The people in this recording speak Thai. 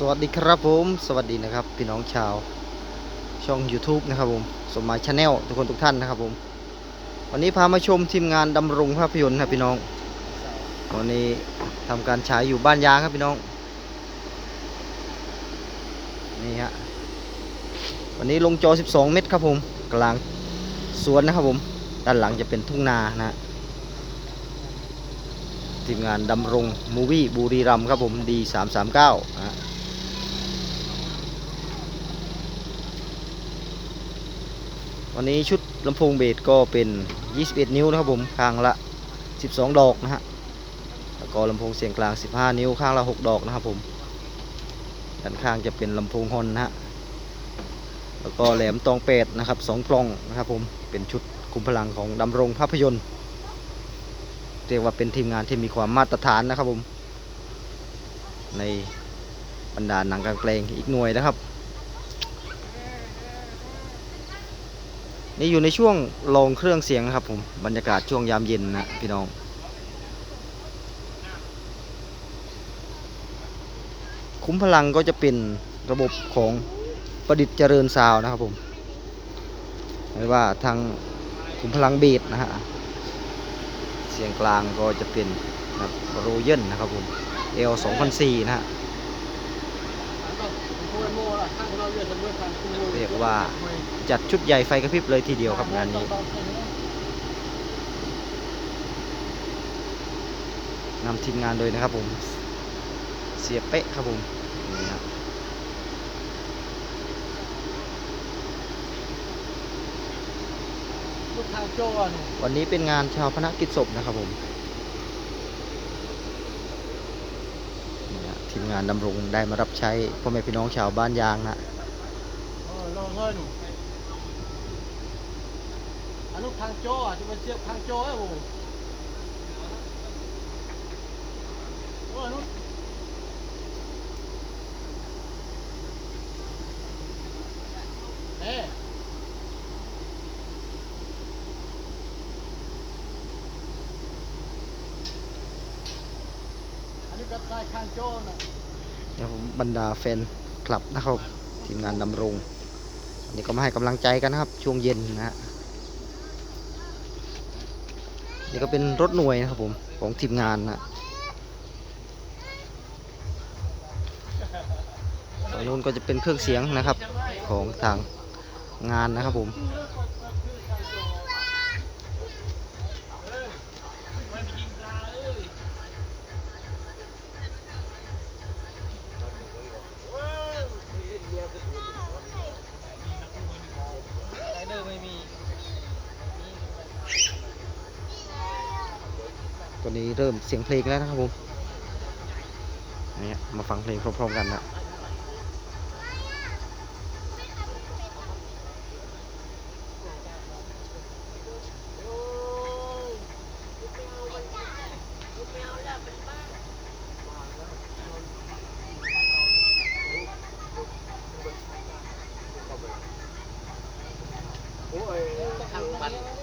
สวัสดีครับผม สวัสดีนะครับ พี่น้องชาว ช่อง YouTube นะครับผมสมหมายชาแนลทุกคนทุกท่านนะครับผม วันนี้พามาชมทีมงานดำรงภาพยนตร์ครับพี่น้อง วันนี้ทำการฉายอยู่บ้านยางครับพี่น้อง นี่ฮะ วันนี้ลงจอ 12 เมตรครับผม กลางสวนนะครับผม ด้านหลังจะเป็นทุ่งนานะฮะทีมงานดำรงมูวี่บุรีรัมครับผมดี339นะฮะ วันนี้ชุดลำโพงเบสก็เป็น 21 นิ้วนะครับผมข้างละ 12 ดอกนะฮะแล้วก็ลำโพงเสียงกลาง 15 นิ้วข้างละ 6 ดอกนะครับผมด้านข้างจะเป็นลำโพงฮอนนะฮะแล้วก็แหลมตองเป็ดนะครับสองปล่องนะครับผมเป็นชุดคุมพลังของดำรงภาพยนตร์ เรียกว่าเป็นทีมงานที่มีความมาตรฐานนะครับผม ในบรรดาหนังกลางแปลงอีกหน่วยนะครับ นี่อยู่ในช่วงลองเครื่องเสียงนะครับผมบรรยากาศช่วงยามเย็นนะพี่น้อง คุ้มพลังก็จะเป็นระบบของประดิษฐ์เจริญซาวน์นะครับผมไม่ว่าทางคุ้มพลังเบสนะฮะ เสียงกลางก็จะเป็นนะครับโรเยนนะครับผม L 2004นะฮะ เรียกว่าจัดชุดใหญ่ไฟกระพริบเลยทีเดียวครับงานนี้ นำทีมงานโดยนะครับผม เสียเป๊ะครับผมนี่ครับวันนี้เป็นงานชาวพนักกิจศพนะครับผมนี่ฮะ ทีมงานดำรงได้มารับใช้พ่อแม่พี่น้องชาวบ้านยางนะออลองเฮ้ยหนูอันลูกทางโจ้อะที่มันเสียบทางโจ้ไอ้โว้โอ้ยนุ๊ อันนี้กับสายข้างโจ้น่ะเดี๋ยวผมบรรดาแฟนคลับนะครับทีมงานดำรงนนี้ก็มาให้กำลังใจกันนะครับ ช่วงเย็นนะฮะนี่ก็เป็นรถหน่วยนะครับผมของทีมงานนะตรงนู้นก็จะเป็นเครื่องเสียงนะครับของทางงานนะครับผม อนนี้เริ่มเสียงเพลงแล้วนะครับผมนี่มาฟังเพลงพร้อมๆกันนะโอ้ยทางปัน